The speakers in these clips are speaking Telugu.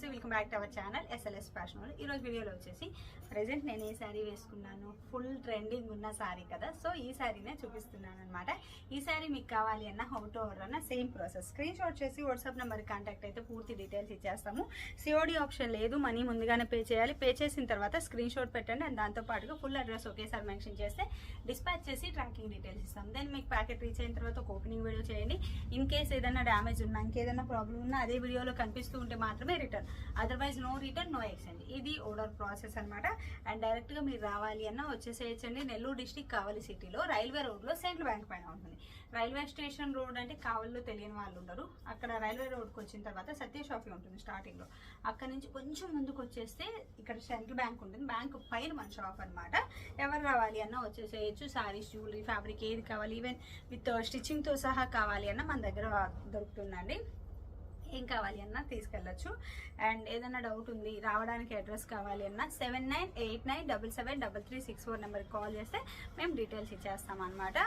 నమస్తే welcome back to our channel SLS fashion ఈ రోజు వీడియోలో వచ్చేసి ప్రజెంట్ నేను ఏ శారీ వేసుకున్నాను? ఫుల్ ట్రెండింగ్ ఉన్న శారీ కదా. సో ఈ శారీనే చూపిస్తున్నాను అనమాట ఈ శారీ మీకు కావాలి అన్న హౌ టు ఆర్డర్ అన్న సేమ్ ప్రాసెస్ స్క్రీన్ షాట్ చేసి వాట్సాప్ నెంబర్ కాంటాక్ట్ అయితే పూర్తి డీటెయిల్స్ ఇచ్చేస్తాము. సిఓడి ఆప్షన్ లేదు మనీ ముందుగానే పే చేయాలి. పే చేసిన తర్వాత స్క్రీన్ షాట్ పెట్టండి అండ్ దాంతో పాటుగా ఫుల్ అడ్రస్ ఒకేసారి మెన్షన్ చేస్తే డిస్పాచ్ చేసి ట్రాకింగ్ డీటెయిల్స్ ఇస్తాం. దెన్ మీకు ప్యాకెట్ రీచ్ అయిన తర్వాత ఒక ఓపెనింగ్ వీడియో చేయండి. ఇన్ కేస్ ఏదైనా డ్యామేజ్ ఉన్నా ఇంకేదైనా ప్రాబ్లం ఉన్నా అదే వీడియోలో కనిపిస్తూ ఉంటే మాత్రమే return otherwise no return no exchange ఇది ఓడర్ ప్రాసెస్ అనమాట అండ్ డైరెక్ట్గా మీరు రావాలి అన్న వచ్చేసేయచ్చండి. నెల్లూరు డిస్టిక్ కావలి సిటీలో రైల్వే రోడ్లో సెంట్రల్ బ్యాంక్ పైన ఉంటుంది. రైల్వే స్టేషన్ రోడ్ అంటే కావలిలో తెలియని వాళ్ళు ఉండరు. అక్కడ రైల్వే రోడ్కి వచ్చిన తర్వాత సత్య షాపింగ్ ఉంటుంది స్టార్టింగ్లో అక్కడ నుంచి కొంచెం ముందుకు వచ్చేస్తే ఇక్కడ సెంట్రల్ బ్యాంక్ ఉంటుంది. బ్యాంక్ పైన మన షాప్ అనమాట ఎవరు రావాలి అన్న వచ్చేసేయచ్చు. సారీస్ జ్యువెలరీ ఫ్యాబ్రిక్ ఏది కావాలి? ఈవెన్ విత్ స్టిచ్చింగ్తో సహా కావాలి అన్న మన దగ్గర దొరుకుతుందండి. ఏం కావాలి అన్నా తీసుకెళ్ళచ్చు. అండ్ ఏదైనా డౌట్ ఉంది రావడానికి అడ్రస్ కావాలి అన్నా seven nine eight nine double seven double three six four నెంబర్కి కాల్ చేస్తే మేము డీటెయిల్స్ ఇచ్చేస్తాం అనమాట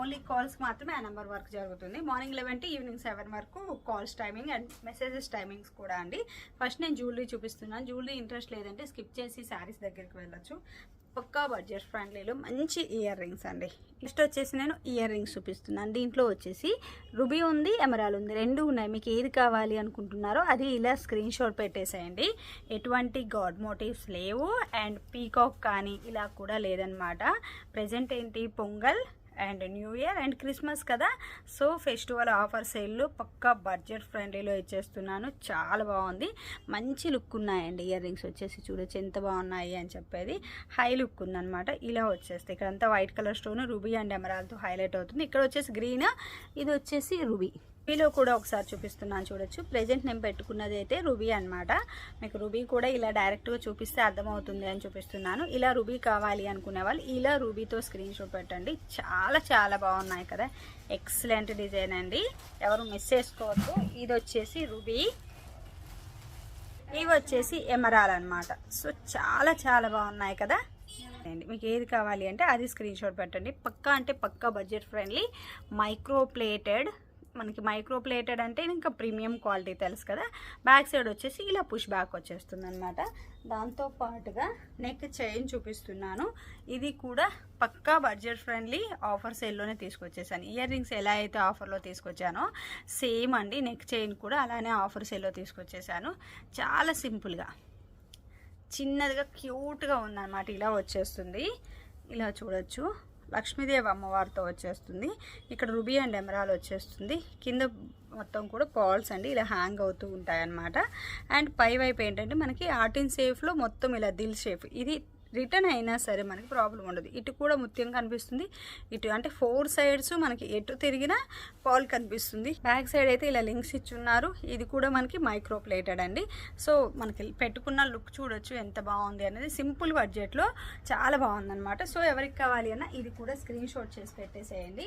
ఓన్లీ కాల్స్కి మాత్రమే ఆ నెంబర్ వర్క్ జరుగుతుంది. Morning eleven to evening seven వరకు calls timing and messages timings కూడా అండి. ఫస్ట్ నేను జ్యువెలరీ చూపిస్తున్నాను. జ్యువెలరీ ఇంట్రెస్ట్ లేదంటే స్కిప్ చేసి శారీస్ దగ్గరికి వెళ్ళచ్చు. పక్కా బడ్జెట్ ఫ్రెండ్లీలో మంచి ఇయర్ రింగ్స్ అండి. నెక్స్ట్ వచ్చేసి నేను ఇయర్ రింగ్స్ చూపిస్తున్నాను. దీంట్లో వచ్చేసి రుబీ ఉంది ఎమరాల్ ఉంది. రెండు ఉన్నాయి. మీకు ఏది కావాలి అనుకుంటున్నారో అది ఇలా స్క్రీన్ షాట్ పెట్టేసేయండి. ఎటువంటి గాడ్ మోటివ్స్ లేవు. అండ్ పీకాక్ కానీ ఇలా కూడా లేదనమాట ప్రజెంట్ ఏంటి? Pongal and new year and Christmas కదా. సో ఫెస్టివల్ ఆఫర్ సేల్లో పక్కా బడ్జెట్ ఫ్రెండ్లీలో ఇచ్చేస్తున్నాను. చాలా బాగుంది. మంచి లుక్ ఉన్నాయండి. ఇయర్ రింగ్స్ వచ్చేసి చూడొచ్చు ఎంత బాగున్నాయి అని చెప్పేది. హై లుక్ ఉందన్నమాట. ఇలా వచ్చేస్తాయి. ఇక్కడ అంతా white colour stone ruby and ఎమరాల్తో highlight అవుతుంది. ఇక్కడ వచ్చేసి గ్రీన్ ఇది వచ్చేసి రూబీ. రూబీలో కూడా ఒకసారి చూపిస్తున్నాను చూడొచ్చు. ప్రెజెంట్ నేను పెట్టుకున్నది అయితే రూబీ అనమాట మీకు రూబీ కూడా ఇలా డైరెక్ట్గా చూపిస్తే అర్థమవుతుంది అని చూపిస్తున్నాను. ఇలా రూబీ కావాలి అనుకునే వాళ్ళు ఇలా రూబీతో స్క్రీన్ షాట్ పెట్టండి. చాలా చాలా బాగున్నాయి కదా. ఎక్సలెంట్ డిజైన్ అండి. ఎవరు మిస్ చేసుకోవద్దు. ఇది వచ్చేసి రూబీ ఇవి వచ్చేసి ఎమరాల్ అనమాట సో చాలా చాలా బాగున్నాయి కదా. అండి మీకు ఏది కావాలి అంటే అది స్క్రీన్ షాట్ పెట్టండి. పక్కా అంటే పక్కా బడ్జెట్ ఫ్రెండ్లీ మైక్రో ప్లేటెడ్ మనకి మైక్రో ప్లేటెడ్ అంటే ఇంకా ప్రీమియం క్వాలిటీ తెలుసు కదా. బ్యాక్ సైడ్ వచ్చేసి ఇలా పుష్ బ్యాక్ వచ్చేస్తుంది అనమాట దాంతో పాటుగా నెక్ చైన్ చూపిస్తున్నాను. ఇది కూడా పక్కా బడ్జెట్ ఫ్రెండ్లీ ఆఫర్ సేల్లోనే తీసుకొచ్చేసాను. ఇయర్ రింగ్స్ ఎలా అయితే ఆఫర్లో తీసుకొచ్చానో సేమ్ అండి నెక్ చైన్ కూడా అలానే ఆఫర్ సేల్లో తీసుకొచ్చేసాను. చాలా సింపుల్గా. చిన్నదిగా క్యూట్గా ఉందన్నమాట. ఇలా వచ్చేస్తుంది. ఇలా చూడొచ్చు. లక్ష్మీదేవి అమ్మవారితో వచ్చేస్తుంది. ఇక్కడ రుబీ అండ్ ఎమరాల్ వచ్చేస్తుంది. కింద మొత్తం కూడా పాల్స్ అండి ఇలా హ్యాంగ్ అవుతూ ఉంటాయన్నమాట. అండ్ పై వైపు ఏంటంటే మనకి ఆర్టిన్ సేఫ్లో మొత్తం ఇలా దిల్ షేప్. ఇది రిటర్న్ అయినా సరే మనకి ప్రాబ్లం ఉండదు. ఇటు కూడా ముత్యం కనిపిస్తుంది. ఇటు అంటే ఫోర్ సైడ్స్ మనకి ఎటు తిరిగినా పాల్ కనిపిస్తుంది. బ్యాక్ సైడ్ అయితే ఇలా లింక్స్ ఇచ్చున్నారు. ఇది కూడా మనకి మైక్రో ప్లేటెడ్ అండి. సో మనకి పెట్టుకున్న లుక్ చూడొచ్చు ఎంత బాగుంది అనేది. సింపుల్ బడ్జెట్లో చాలా బాగుందన్నమాట. సో ఎవరికి కావాలి అన్న ఇది కూడా స్క్రీన్ షాట్ చేసి పెట్టేసేయండి.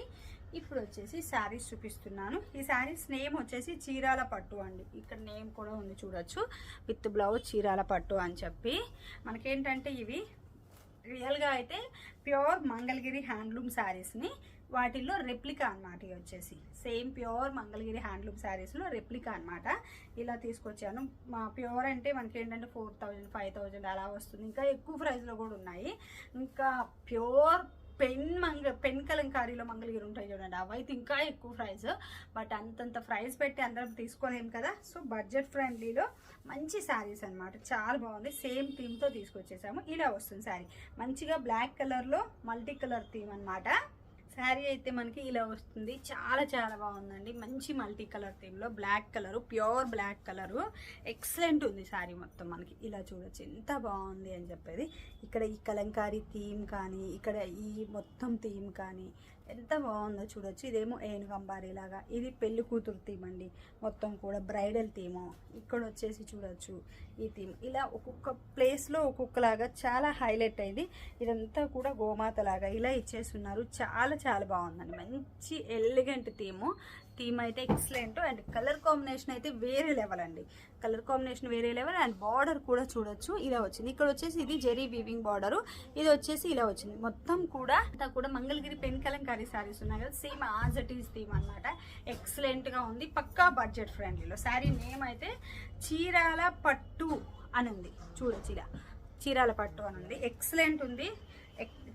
ఇప్పుడు వచ్చేసి శారీస్ చూపిస్తున్నాను. ఈ శారీస్ నేమ్ వచ్చేసి చీరాల పట్టు అండి. ఇక్కడ నేమ్ కూడా ఉంది చూడొచ్చు. విత్ బ్లౌజ్ చీరాల పట్టు అని చెప్పి. మనకేంటంటే ఇవి రియల్గా అయితే ప్యూర్ మంగళగిరి హ్యాండ్లూమ్ శారీస్ని వాటిల్లో రెప్లికా అనమాట ఇవి వచ్చేసి. సేమ్ ప్యూర్ మంగళగిరి హ్యాండ్లూమ్ శారీస్లో రెప్లికా అనమాట ఇలా తీసుకొచ్చాను. మా ప్యూర్ అంటే మనకి ఏంటంటే ఫోర్ థౌజండ్ ఫైవ్ థౌజండ్ అలా వస్తుంది. ఇంకా ఎక్కువ ప్రైస్లో కూడా ఉన్నాయి. ఇంకా ప్యూర్ పెన్ మంగ పెన్ కలంకారీలో మంగళగిరి ఉంటాయి చూడండి. అవైతే ఇంకా ఎక్కువ ప్రైస్ బట్ అంతంత ప్రైస్ పెట్టి అందరం తీసుకోలేము కదా. సో బడ్జెట్ ఫ్రెండ్లీలో మంచి శారీస్ అనమాట చాలా బాగుంది. సేమ్ థీమ్తో తీసుకొచ్చేసాము. ఇలా వస్తుంది శారీ మంచిగా బ్లాక్ కలర్లో మల్టీ కలర్ థీమ్ అనమాట శారీ అయితే మనకి ఇలా వస్తుంది. చాలా చాలా బాగుందండి. మంచి multi colour థీమ్లో black colour pure black colour. Excellent ఉంది శారీ మొత్తం మనకి. ఇలా చూడొచ్చు. ఎంత బాగుంది అని చెప్పేది. ఇక్కడ ఈ కలంకారీ థీమ్ కానీ ఇక్కడ ఈ మొత్తం థీమ్ కానీ ఎంత బాగుందో చూడొచ్చు. ఇదేమో ఏనుగంబారి లాగా. ఇది పెళ్ళి కూతురు థీమ్ అండి. మొత్తం కూడా బ్రైడల్ థీము. ఇక్కడ వచ్చేసి చూడొచ్చు ఈ థీమ్. ఇలా ఒక్కొక్క ప్లేస్లో ఒక్కొక్కలాగా చాలా హైలైట్ అయింది. ఇదంతా కూడా గోమాత లాగా ఇలా ఇచ్చేస్తున్నారు. చాలా చాలా బాగుందండి. మంచి ఎలిగెంట్ థీము థీమ్ అయితే ఎక్సలెంట్ అండ్ కలర్ కాంబినేషన్ అయితే వేరే లెవెల్ అండి. కలర్ కాంబినేషన్ వేరే లెవెల్ అండ్ బార్డర్ కూడా చూడొచ్చు. ఇలా వచ్చింది. ఇక్కడ వచ్చేసి ఇది జెరీ వీవింగ్ బార్డర్ ఇది వచ్చేసి ఇలా వచ్చింది. మొత్తం కూడా అంతా కూడా మంగళగిరి పెన్ కలంకారీ సారీస్ ఉన్నాయి కదా. Same as it is theme అనమాట ఎక్సలెంట్గా ఉంది. పక్కా బడ్జెట్ ఫ్రెండ్లీలో శారీ నేమ్ అయితే చీరాల పట్టు అని ఉంది చూడొచ్చు ఇలా. చీరాల పట్టు అని ఉంది ఎక్సలెంట్ ఉంది.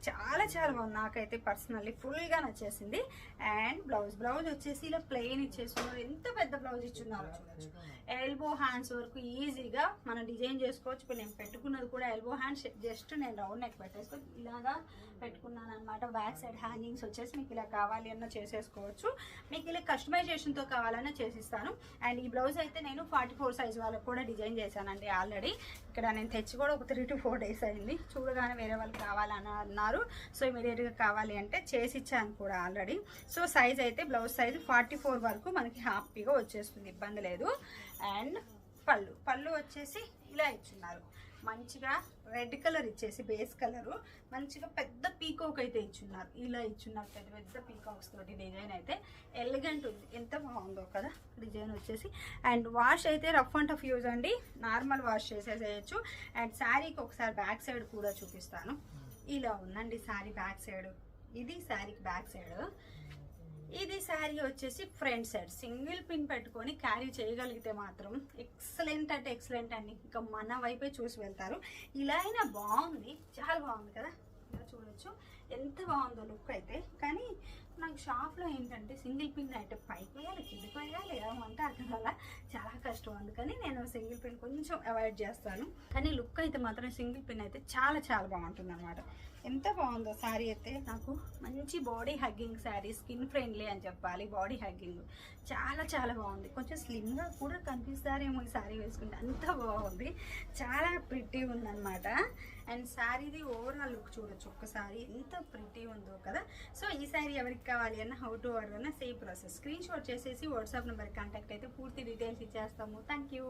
చాలా చాలా బాగుంది. నాకైతే పర్సనల్లీ ఫుల్గా నచ్చేసింది. అండ్ బ్లౌజ్ బ్లౌజ్ వచ్చేసి ఇలా ప్లెయిన్ ఇచ్చేస్తున్నారు. ఎంత పెద్ద బ్లౌజ్ ఇచ్చున్నారు చూడొచ్చు ఎల్బో హ్యాండ్స్ వరకు ఈజీగా మనం డిజైన్ చేసుకోవచ్చు. ఇప్పుడు నేను పెట్టుకున్నది కూడా ఎల్బో హ్యాండ్స్ జస్ట్ నేను రౌండ్ నెక్ పెట్టేసుకో ఇలాగా పెట్టుకున్నాను అనమాట బ్యాక్ సైడ్ హ్యాంగింగ్స్ వచ్చేసి మీకు ఇలా కావాలి అన్న చేసేసుకోవచ్చు. మీకు ఇలా కస్టమైజేషన్తో కావాలన్నా చేసిస్తాను. అండ్ ఈ బ్లౌజ్ అయితే నేను ఫార్టీ ఫోర్ సైజ్ వాళ్ళకి కూడా డిజైన్ చేశానండి ఆల్రెడీ. ఇక్కడ నేను తెచ్చి కూడా ఒక త్రీ టు ఫోర్ డేస్ అయింది. చూడగానే వేరే వాళ్ళు కావాలన్నా అన్నారు. సో ఇమీడియట్గా కావాలి అంటే చేసి ఇచ్చాను కూడా ఆల్రెడీ సో సైజ్ అయితే బ్లౌజ్ సైజ్ ఫార్టీ ఫోర్ వరకు మనకి హ్యాపీగా వచ్చేస్తుంది ఇబ్బంది లేదు. అండ్ పళ్ళు పళ్ళు వచ్చేసి ఇలా ఇచ్చున్నారు. మంచిగా రెడ్ కలర్ ఇచ్చేసి బేస్ కలరు మంచిగా పెద్ద పీకాక్ అయితే ఇచ్చున్నారు. ఇలా ఇచ్చున్నారు పెద్ద పెద్ద పీకాక్స్ తోటి డిజైన్ అయితే. ఎలిగెంట్ ఉంది. ఎంత బాగుందో కదా డిజైన్ వచ్చేసి. అండ్ వాష్ అయితే రఫ్ అండ్ టఫ్ యూజ్ అండి. నార్మల్ వాష్ చేసేసేయచ్చు. అండ్ శారీకి ఒకసారి బ్యాక్ సైడ్ కూడా చూపిస్తాను. ఇలా ఉందండి శారీ బ్యాక్ సైడ్. ఇది శారీకి బ్యాక్ సైడ్. ఇది శారీ వచ్చేసి ఫ్రంట్ సైడ్. సింగిల్ పిన్ పెట్టుకొని క్యారీ చేయగలిగితే మాత్రం ఎక్సలెంట్ అంటే ఎక్సలెంట్ అండి. ఇంకా మన వైపే చూసి వెళ్తారు. ఇలా అయినా బాగుంది. చాలా బాగుంది కదా. ఇలా చూడొచ్చు. ఎంత బాగుందో లుక్ అయితే. కానీ నాకు షాప్లో ఏంటంటే సింగిల్ పిన్ అయితే పైకి వేయాలి కిందకి వేయాలి ఏమంటే అర్థం వల్ల చాలా కష్టం. అందుకని నేను సింగిల్ పిన్ కొంచెం అవాయిడ్ చేస్తాను. కానీ లుక్ అయితే మాత్రం సింగిల్ పిన్ అయితే చాలా చాలా బాగుంటుంది అనమాట ఎంత బాగుందో శారీ అయితే నాకు మంచి body hugging sari skin friendly అని చెప్పాలి బాడీ హగ్గింగ్. చాలా చాలా బాగుంది. కొంచెం స్లిమ్గా కూడా కనిపిస్తారేమో ఈ శారీ వేసుకుంటే. అంత బాగుంది. చాలా ప్రిటీ ఉందన్నమాట. అండ్ శారీది ఓవరాల్ లుక్ చూడొచ్చు ఒక్కసారి. ఎంత ప్రిటీ ఉందో కదా. సో ఈ శారీ ఎవరికి కావాలి అన్న హౌ టు ఆర్డర్ అన్న సేమ్ ప్రాసెస్ స్క్రీన్ షాట్ చేసేసి వాట్సాప్ నెంబర్ కాంటాక్ట్ అయితే పూర్తి డీటెయిల్స్ ఇచ్చేస్తాము. Thank you